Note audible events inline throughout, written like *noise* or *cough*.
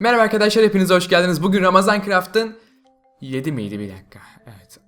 Merhaba arkadaşlar hepiniz hoş geldiniz. Bugün Ramazan Craft'ın 7 miydi bir dakika. Evet.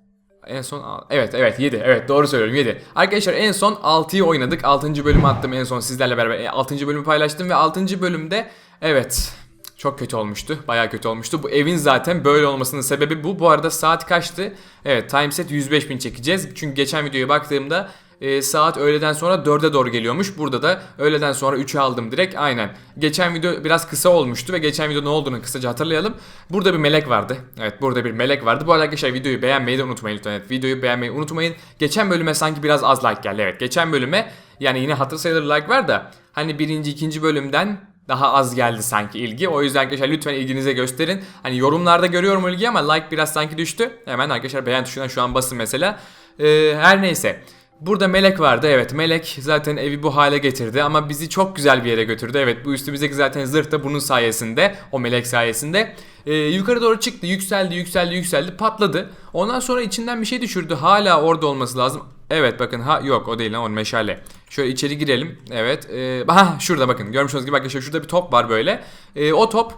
En son evet evet 7 evet doğru söylüyorum 7. Arkadaşlar en son 6'yı oynadık. 6. bölümü attım en son sizlerle beraber 6. bölümü paylaştım ve 6. bölümde evet çok kötü olmuştu. Bayağı kötü olmuştu. Bu evin zaten böyle olmasının sebebi bu. Bu arada saat kaçtı? Evet timeset 105.000 çekeceğiz. Çünkü geçen videoya baktığımda e, saat öğleden sonra 4'e doğru geliyormuş. Burada da öğleden sonra 3'e aldım direkt. Aynen. Geçen video biraz kısa olmuştu ve geçen video ne olduğunu kısaca hatırlayalım. Burada bir melek vardı. Evet burada bir melek vardı. Bu arada arkadaşlar videoyu beğenmeyi de unutmayın lütfen. Evet, videoyu beğenmeyi unutmayın. Geçen bölüme sanki biraz az like geldi. Evet geçen bölüme yani yine hatır sayılır like var da hani birinci ikinci bölümden daha az geldi sanki ilgi. O yüzden arkadaşlar lütfen ilginize gösterin. Hani yorumlarda görüyorum ilgi ama like biraz sanki düştü. Hemen arkadaşlar beğen tuşuna şu an basın mesela. Ee, her neyse. Burada Melek vardı evet Melek zaten evi bu hale getirdi ama bizi çok güzel bir yere götürdü. Evet bu üstümüzdeki zaten zırh da bunun sayesinde o Melek sayesinde. Ee, yukarı doğru çıktı yükseldi yükseldi yükseldi patladı. Ondan sonra içinden bir şey düşürdü hala orada olması lazım. Evet bakın ha yok o değil lan o meşale. Şöyle içeri girelim. Evet. E, ha şurada bakın görmüş olduğunuz gibi arkadaşlar şurada bir top var böyle. E, o top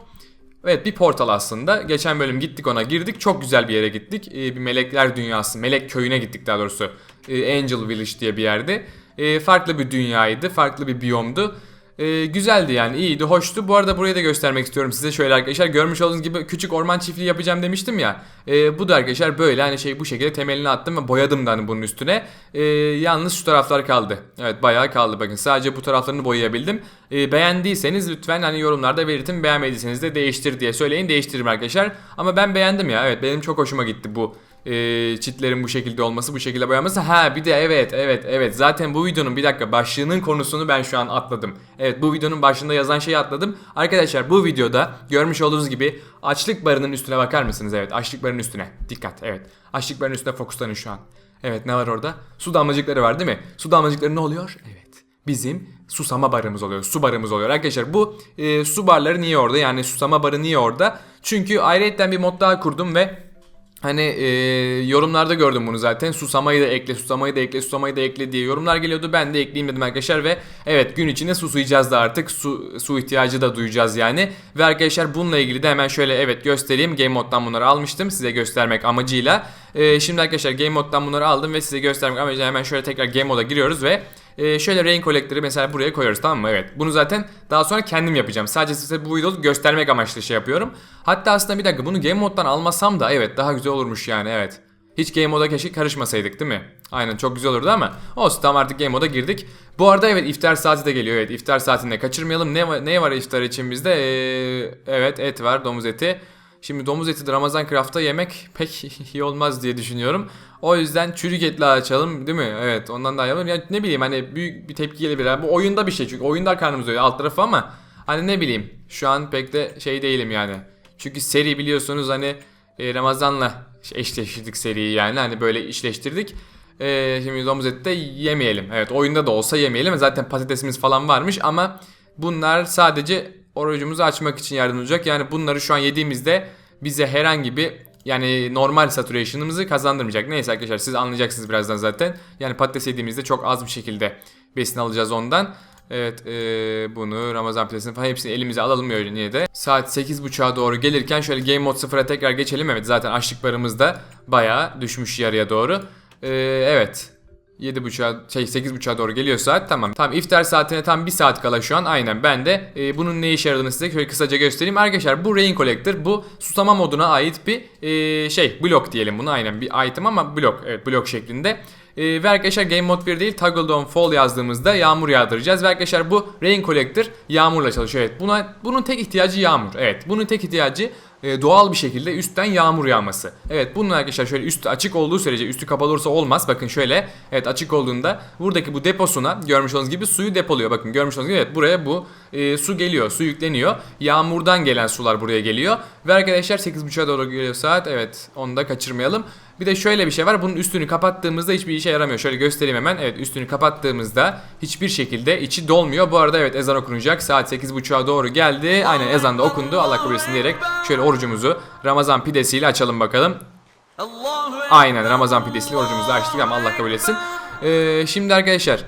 Evet bir portal aslında. Geçen bölüm gittik ona girdik. Çok güzel bir yere gittik. Ee, bir melekler dünyası, melek köyüne gittik daha doğrusu. Ee, Angel Village diye bir yerde. Ee, farklı bir dünyaydı, farklı bir biyomdu. Ee, güzeldi yani iyiydi, hoştu. Bu arada burayı da göstermek istiyorum size. Şöyle arkadaşlar görmüş olduğunuz gibi küçük orman çiftliği yapacağım demiştim ya. Ee, bu da arkadaşlar böyle hani şey bu şekilde temelini attım ve boyadım da hani bunun üstüne. Ee, yalnız şu taraflar kaldı. Evet bayağı kaldı bakın. Sadece bu taraflarını boyayabildim. Ee, beğendiyseniz lütfen hani yorumlarda belirtin. Beğenmediyseniz de değiştir diye söyleyin. Değiştiririm arkadaşlar. Ama ben beğendim ya. Evet benim çok hoşuma gitti bu e, çitlerin bu şekilde olması, bu şekilde boyanması. Ha bir de evet, evet, evet. Zaten bu videonun bir dakika başlığının konusunu ben şu an atladım. Evet bu videonun başında yazan şeyi atladım. Arkadaşlar bu videoda görmüş olduğunuz gibi açlık barının üstüne bakar mısınız? Evet açlık barının üstüne. Dikkat evet. Açlık barının üstüne fokuslanın şu an. Evet ne var orada? Su damlacıkları var değil mi? Su damlacıkları ne oluyor? Evet bizim susama barımız oluyor. Su barımız oluyor. Arkadaşlar bu e, su barları niye orada? Yani susama barı niye orada? Çünkü ayrıyetten bir mod daha kurdum ve Hani e, yorumlarda gördüm bunu zaten. Susamayı da ekle, susamayı da ekle, susamayı da ekle diye yorumlar geliyordu. Ben de ekleyeyim dedim arkadaşlar ve evet gün içinde susayacağız da artık. Su, su ihtiyacı da duyacağız yani. Ve arkadaşlar bununla ilgili de hemen şöyle evet göstereyim. Game Mode'dan bunları almıştım size göstermek amacıyla. E, şimdi arkadaşlar Game Mode'dan bunları aldım ve size göstermek amacıyla hemen şöyle tekrar Game Mode'a giriyoruz ve ee, şöyle rain collector'ı mesela buraya koyuyoruz tamam mı? Evet. Bunu zaten daha sonra kendim yapacağım. Sadece size bu videoda göstermek amaçlı şey yapıyorum. Hatta aslında bir dakika bunu game moddan almasam da evet daha güzel olurmuş yani evet. Hiç game moda keşke karışmasaydık değil mi? Aynen çok güzel olurdu ama olsun tamam artık game moda girdik. Bu arada evet iftar saati de geliyor evet iftar saatinde kaçırmayalım. Ne, ne var iftar için bizde? Ee, evet et var domuz eti. Şimdi domuz eti de Ramazan Craft'ta yemek pek *laughs* iyi olmaz diye düşünüyorum. O yüzden çürük etli açalım değil mi? Evet ondan daha iyi olur. Yani ne bileyim hani büyük bir tepki gelebilir. Bu oyunda bir şey çünkü oyunda karnımız doyuyor alt tarafı ama hani ne bileyim şu an pek de şey değilim yani. Çünkü seri biliyorsunuz hani e, Ramazan'la eşleştirdik seriyi yani hani böyle işleştirdik. E, şimdi domuz eti de yemeyelim. Evet oyunda da olsa yemeyelim. Zaten patatesimiz falan varmış ama bunlar sadece orucumuzu açmak için yardımcı olacak. Yani bunları şu an yediğimizde bize herhangi bir yani normal saturation'ımızı kazandırmayacak. Neyse arkadaşlar siz anlayacaksınız birazdan zaten. Yani patates yediğimizde çok az bir şekilde besin alacağız ondan. Evet eee, bunu Ramazan pidesini falan hepsini elimize alalım öyle yine de. Saat 8.30'a doğru gelirken şöyle Game Mode 0'a tekrar geçelim. Evet zaten açlık barımız da bayağı düşmüş yarıya doğru. Eee, evet 7.30'a şey 8.30'a doğru geliyor saat tamam. Tamam iftar saatine tam 1 saat kala şu an aynen ben de e, bunun ne işe yaradığını size şöyle kısaca göstereyim. Arkadaşlar bu Rain Collector bu susama moduna ait bir e, şey blok diyelim bunu aynen bir item ama blok evet blok şeklinde. E, ve arkadaşlar Game Mode 1 değil Toggle Down Fall yazdığımızda yağmur yağdıracağız. Ve arkadaşlar bu Rain Collector yağmurla çalışıyor. Evet buna bunun tek ihtiyacı yağmur. Evet bunun tek ihtiyacı e, doğal bir şekilde üstten yağmur yağması. Evet bunun arkadaşlar şöyle üstü açık olduğu sürece üstü kapalı olursa olmaz. Bakın şöyle evet açık olduğunda buradaki bu deposuna görmüş olduğunuz gibi suyu depoluyor. Bakın görmüş olduğunuz gibi evet buraya bu e, su geliyor su yükleniyor. Yağmurdan gelen sular buraya geliyor. Ve arkadaşlar 8.30'a doğru geliyor saat evet onu da kaçırmayalım. Bir de şöyle bir şey var. Bunun üstünü kapattığımızda hiçbir işe yaramıyor. Şöyle göstereyim hemen. Evet üstünü kapattığımızda hiçbir şekilde içi dolmuyor. Bu arada evet ezan okunacak. Saat 8.30'a doğru geldi. Aynen ezan da okundu. Allah kabul etsin diyerek şöyle orucumuzu Ramazan pidesiyle açalım bakalım. Aynen Ramazan pidesiyle orucumuzu açtık ama Allah kabul etsin. Ee, şimdi arkadaşlar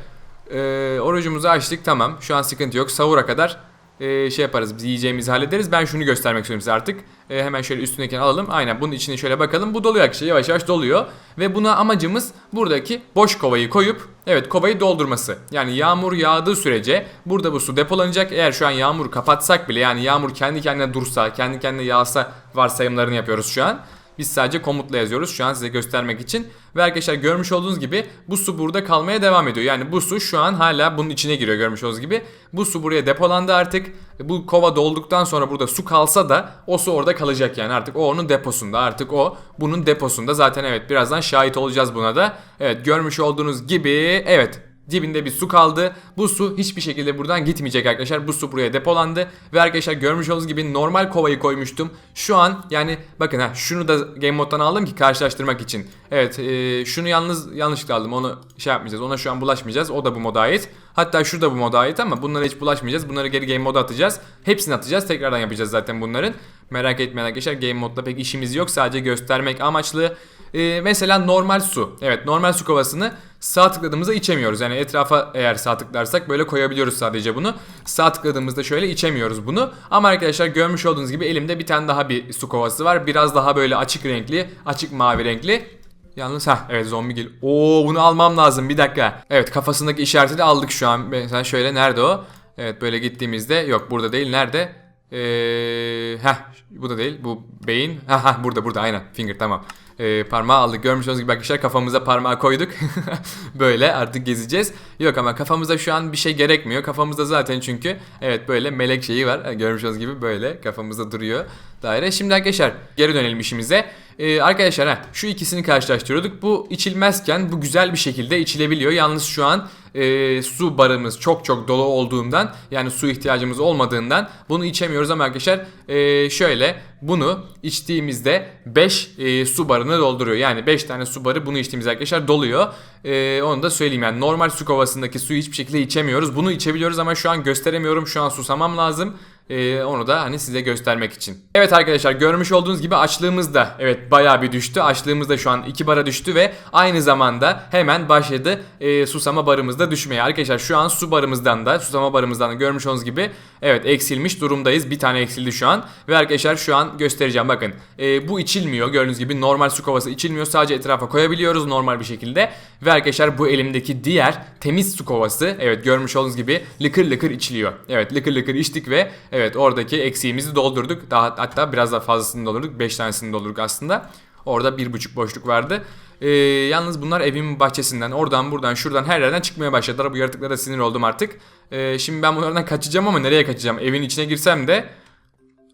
e, orucumuzu açtık tamam. Şu an sıkıntı yok. Sahura kadar e, şey yaparız biz yiyeceğimizi hallederiz. Ben şunu göstermek istiyorum size artık. E, hemen şöyle üstündekini alalım. Aynen bunun içine şöyle bakalım. Bu doluyor arkadaşlar yavaş yavaş doluyor. Ve buna amacımız buradaki boş kovayı koyup evet kovayı doldurması. Yani yağmur yağdığı sürece burada bu su depolanacak. Eğer şu an yağmur kapatsak bile yani yağmur kendi kendine dursa kendi kendine yağsa varsayımlarını yapıyoruz şu an. Biz sadece komutla yazıyoruz şu an size göstermek için. Ve arkadaşlar görmüş olduğunuz gibi bu su burada kalmaya devam ediyor. Yani bu su şu an hala bunun içine giriyor görmüş olduğunuz gibi. Bu su buraya depolandı artık. Bu kova dolduktan sonra burada su kalsa da o su orada kalacak yani artık o onun deposunda. Artık o bunun deposunda. Zaten evet birazdan şahit olacağız buna da. Evet görmüş olduğunuz gibi evet Dibinde bir su kaldı. Bu su hiçbir şekilde buradan gitmeyecek arkadaşlar. Bu su buraya depolandı. Ve arkadaşlar görmüş olduğunuz gibi normal kovayı koymuştum. Şu an yani bakın ha şunu da Game Mode'dan aldım ki karşılaştırmak için. Evet e, şunu yalnız yanlışlıkla aldım. Onu şey yapmayacağız. Ona şu an bulaşmayacağız. O da bu moda ait. Hatta şu da bu moda ait ama bunlara hiç bulaşmayacağız. Bunları geri Game Mode'a atacağız. Hepsini atacağız. Tekrardan yapacağız zaten bunların. Merak etmeyin arkadaşlar. Game Mode'da pek işimiz yok. Sadece göstermek amaçlı. Ee, mesela normal su. Evet normal su kovasını sağ tıkladığımızda içemiyoruz. Yani etrafa eğer sağ tıklarsak böyle koyabiliyoruz sadece bunu. Sağ tıkladığımızda şöyle içemiyoruz bunu. Ama arkadaşlar görmüş olduğunuz gibi elimde bir tane daha bir su kovası var. Biraz daha böyle açık renkli, açık mavi renkli. Yalnız ha evet zombi gel. Oo bunu almam lazım bir dakika. Evet kafasındaki işareti de aldık şu an. Mesela şöyle nerede o? Evet böyle gittiğimizde yok burada değil nerede? Ee, heh bu da değil bu beyin. Ha ha burada burada aynen finger tamam. Ee, parmağı aldık görmüş olduğunuz gibi arkadaşlar kafamıza parmağı koyduk. *laughs* böyle artık gezeceğiz. Yok ama kafamıza şu an bir şey gerekmiyor. Kafamızda zaten çünkü evet böyle melek şeyi var. Görmüş olduğunuz gibi böyle kafamızda duruyor daire. Şimdi arkadaşlar geri dönelim işimize. Ee, arkadaşlar ha, şu ikisini karşılaştırıyorduk. Bu içilmezken bu güzel bir şekilde içilebiliyor. Yalnız şu an e, su barımız çok çok dolu olduğundan yani su ihtiyacımız olmadığından bunu içemiyoruz ama arkadaşlar e, şöyle bunu içtiğimizde 5 e, su barını dolduruyor. Yani 5 tane su barı bunu içtiğimiz arkadaşlar doluyor. E, onu da söyleyeyim yani normal su kovasındaki suyu hiçbir şekilde içemiyoruz. Bunu içebiliyoruz ama şu an gösteremiyorum. Şu an susamam lazım. Ee, onu da hani size göstermek için. Evet arkadaşlar görmüş olduğunuz gibi açlığımız da evet bayağı bir düştü. Açlığımız da şu an 2 bara düştü ve aynı zamanda hemen başladı e, susama barımız da düşmeye. Arkadaşlar şu an su barımızdan da susama barımızdan da görmüş olduğunuz gibi evet eksilmiş durumdayız. Bir tane eksildi şu an. Ve arkadaşlar şu an göstereceğim bakın. E, bu içilmiyor gördüğünüz gibi normal su kovası içilmiyor. Sadece etrafa koyabiliyoruz normal bir şekilde. Ve arkadaşlar bu elimdeki diğer temiz su kovası evet görmüş olduğunuz gibi lıkır lıkır içiliyor. Evet lıkır lıkır içtik ve Evet oradaki eksiğimizi doldurduk. Daha hatta biraz daha fazlasını doldurduk. 5 tanesini doldurduk aslında. Orada bir buçuk boşluk vardı. Ee, yalnız bunlar evimin bahçesinden, oradan buradan, şuradan her yerden çıkmaya başladılar. Bu yaratıklara sinir oldum artık. Ee, şimdi ben bunlardan kaçacağım ama nereye kaçacağım? Evin içine girsem de...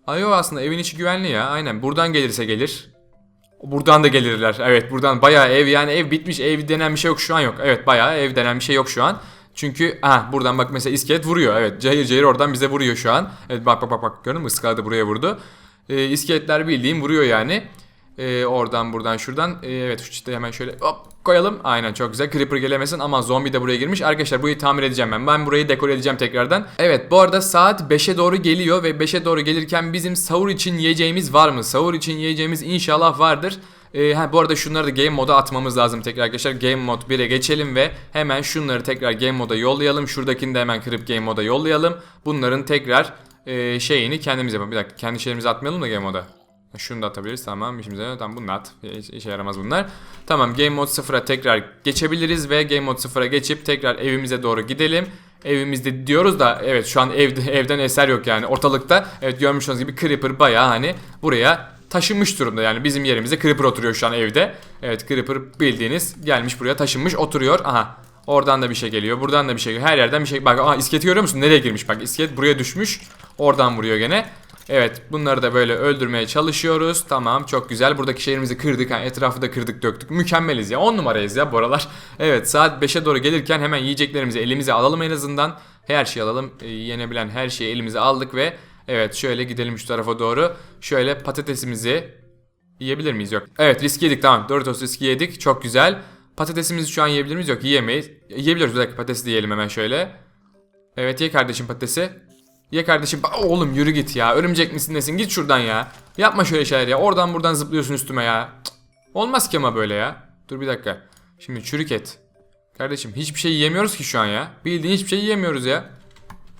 Ay o aslında evin içi güvenli ya. Aynen buradan gelirse gelir. Buradan da gelirler. Evet buradan bayağı ev yani ev bitmiş. Ev denen bir şey yok şu an yok. Evet bayağı ev denen bir şey yok şu an. Çünkü ha buradan bak mesela iskelet vuruyor. Evet cayır cayır oradan bize vuruyor şu an. Evet bak bak bak bak gördün mü ıskaladı buraya vurdu. Ee, iskeletler bildiğim vuruyor yani. Ee, oradan buradan şuradan. Ee, evet şu çiteyi hemen şöyle hop koyalım. Aynen çok güzel. Creeper gelemesin ama zombi de buraya girmiş. Arkadaşlar burayı tamir edeceğim ben. Ben burayı dekore edeceğim tekrardan. Evet bu arada saat 5'e doğru geliyor ve 5'e doğru gelirken bizim sahur için yiyeceğimiz var mı? Sahur için yiyeceğimiz inşallah vardır. Ee, ha, bu arada şunları da game moda atmamız lazım tekrar arkadaşlar. Game mod 1'e geçelim ve hemen şunları tekrar game moda yollayalım. Şuradakini de hemen kırıp game moda yollayalım. Bunların tekrar e, şeyini kendimiz yapalım. Bir dakika kendi şeylerimizi atmayalım da game moda. Şunu da atabiliriz tamam işimize tamam bunu at hiç işe yaramaz bunlar Tamam game mode 0'a tekrar geçebiliriz ve game mode 0'a geçip tekrar evimize doğru gidelim Evimizde diyoruz da evet şu an evde, *laughs* evden eser yok yani ortalıkta Evet görmüş olduğunuz gibi Creeper bayağı hani buraya taşınmış durumda yani bizim yerimize Creeper oturuyor şu an evde. Evet Creeper bildiğiniz gelmiş buraya taşınmış oturuyor. Aha oradan da bir şey geliyor buradan da bir şey geliyor her yerden bir şey. Bak aha iskeleti görüyor musun nereye girmiş bak iskelet buraya düşmüş oradan vuruyor gene. Evet bunları da böyle öldürmeye çalışıyoruz. Tamam çok güzel. Buradaki şehrimizi kırdık. Yani etrafı da kırdık döktük. Mükemmeliz ya. 10 numarayız ya bu aralar. *laughs* Evet saat 5'e doğru gelirken hemen yiyeceklerimizi elimize alalım en azından. Her şeyi alalım. E, yenebilen her şeyi elimize aldık ve Evet şöyle gidelim şu tarafa doğru. Şöyle patatesimizi yiyebilir miyiz? Yok. Evet risk yedik tamam. Doritos riski yedik. Çok güzel. Patatesimizi şu an yiyebilir miyiz? Yok yiyemeyiz. Yiyebiliyoruz. Bir dakika patatesi de yiyelim hemen şöyle. Evet ye kardeşim patatesi. Ye kardeşim. Aa, oğlum yürü git ya. Örümcek misin nesin? Git şuradan ya. Yapma şöyle şeyler ya. Oradan buradan zıplıyorsun üstüme ya. Cık. Olmaz ki ama böyle ya. Dur bir dakika. Şimdi çürük et. Kardeşim hiçbir şey yiyemiyoruz ki şu an ya. Bildiğin hiçbir şey yiyemiyoruz ya.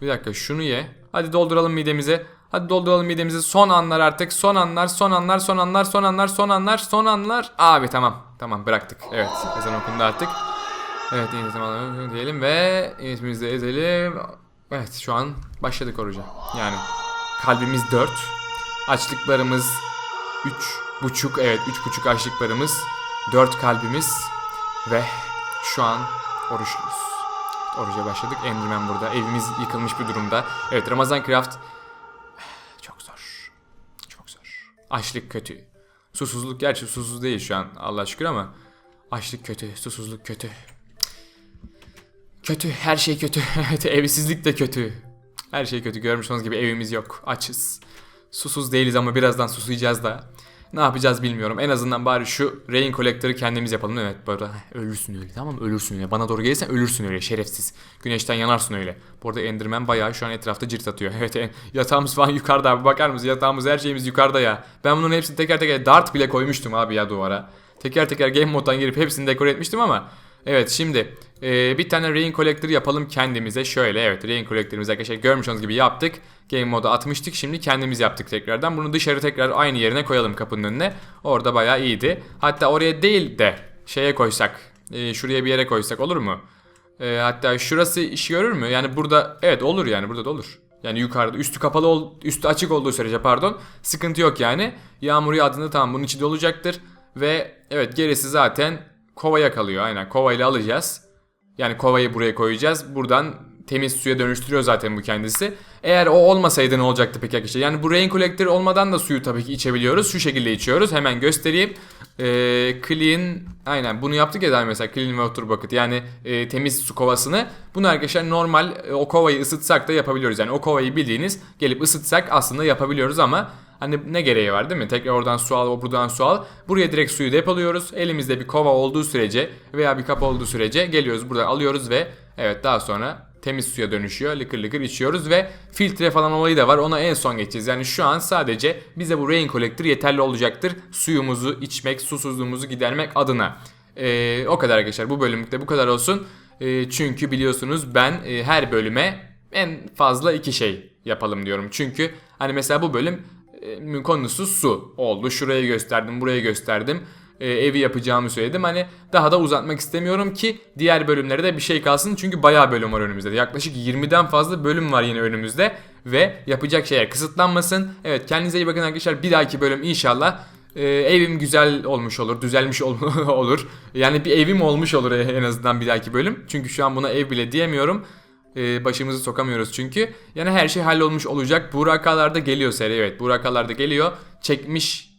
Bir dakika şunu ye. Hadi dolduralım midemizi. Hadi dolduralım midemizi. Son anlar artık. Son anlar, son anlar, son anlar, son anlar, son anlar, son anlar. Abi tamam. Tamam bıraktık. Evet. Ezan okundu artık. Evet iyi zaman diyelim ve ismimizi de ezelim. Evet şu an başladık oruca. Yani kalbimiz 4. Açlıklarımız 3 buçuk evet 3 buçuk açlıklarımız 4 kalbimiz ve şu an oruçluyuz. Oruca başladık. Enderman burada. Evimiz yıkılmış bir durumda. Evet Ramazan Craft *sighs* çok zor. Çok zor. Açlık kötü. Susuzluk gerçi susuz değil şu an Allah şükür ama açlık kötü, susuzluk kötü. Kötü, her şey kötü. *laughs* Evet, evsizlik de kötü. Her şey kötü. Görmüş olduğunuz gibi evimiz yok. Açız. Susuz değiliz ama birazdan susayacağız da. Ne yapacağız bilmiyorum. En azından bari şu Rain Collector'ı kendimiz yapalım. Evet arada ölürsün öyle tamam? Ölürsün öyle. Bana doğru gelirsen ölürsün öyle şerefsiz. Güneşten yanarsın öyle. Bu arada Enderman bayağı şu an etrafta cirit atıyor. *laughs* Evet yatağımız falan yukarıda abi bakar mısın? Yatağımız her şeyimiz yukarıda ya. Ben bunların hepsini teker teker dart bile koymuştum abi ya duvara. Teker teker game moddan girip hepsini dekore etmiştim ama Evet şimdi e, bir tane Rain Collector yapalım kendimize. Şöyle evet Rain Collector'ımızı arkadaşlar görmüş olduğunuz gibi yaptık. Game moda atmıştık. Şimdi kendimiz yaptık tekrardan. Bunu dışarı tekrar aynı yerine koyalım kapının önüne. Orada bayağı iyiydi. Hatta oraya değil de şeye koysak. e, şuraya bir yere koysak olur mu? E, hatta şurası iş görür mü? Yani burada evet olur yani burada da olur. Yani yukarıda üstü kapalı ol, üstü açık olduğu sürece pardon sıkıntı yok yani. Yağmur yağdığında tamam bunun içi dolacaktır ve evet gerisi zaten kovaya kalıyor aynen kovayla alacağız. Yani kovayı buraya koyacağız. Buradan temiz suya dönüştürüyor zaten bu kendisi. Eğer o olmasaydı ne olacaktı peki arkadaşlar? Yani bu rain collector olmadan da suyu tabii ki içebiliyoruz. Şu şekilde içiyoruz. Hemen göstereyim. Ee, clean aynen bunu yaptık ya daha mesela clean water bucket yani e, temiz su kovasını. Bunu arkadaşlar normal e, o kovayı ısıtsak da yapabiliyoruz. Yani o kovayı bildiğiniz gelip ısıtsak aslında yapabiliyoruz ama Hani ne gereği var değil mi? Tekrar oradan su al, buradan su al. Buraya direkt suyu depoluyoruz. Elimizde bir kova olduğu sürece veya bir kap olduğu sürece geliyoruz buradan alıyoruz ve evet daha sonra temiz suya dönüşüyor. Lıkır lıkır içiyoruz ve filtre falan olayı da var. Ona en son geçeceğiz. Yani şu an sadece bize bu rain collector yeterli olacaktır. Suyumuzu içmek, susuzluğumuzu gidermek adına. Ee, o kadar arkadaşlar. Bu bölümlükte bu kadar olsun. Ee, çünkü biliyorsunuz ben e, her bölüme en fazla iki şey yapalım diyorum. Çünkü hani mesela bu bölüm e, konusu su oldu. Şurayı gösterdim, burayı gösterdim. E, evi yapacağımı söyledim. Hani daha da uzatmak istemiyorum ki diğer bölümlere de bir şey kalsın. Çünkü bayağı bölüm var önümüzde. Yaklaşık 20'den fazla bölüm var yine önümüzde. Ve yapacak şeyler kısıtlanmasın. Evet kendinize iyi bakın arkadaşlar. Bir dahaki bölüm inşallah e, evim güzel olmuş olur, düzelmiş ol- *laughs* olur. Yani bir evim olmuş olur en azından bir dahaki bölüm. Çünkü şu an buna ev bile diyemiyorum. Ee, başımızı sokamıyoruz çünkü. Yani her şey hallolmuş olacak. Burakalarda geliyor seri evet. Burakalarda geliyor. Çekmiş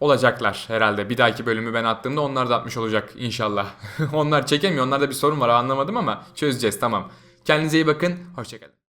olacaklar herhalde. Bir dahaki bölümü ben attığımda onlar da atmış olacak inşallah. *laughs* onlar çekemiyor. Onlarda bir sorun var anlamadım ama çözeceğiz tamam. Kendinize iyi bakın. Hoşçakalın.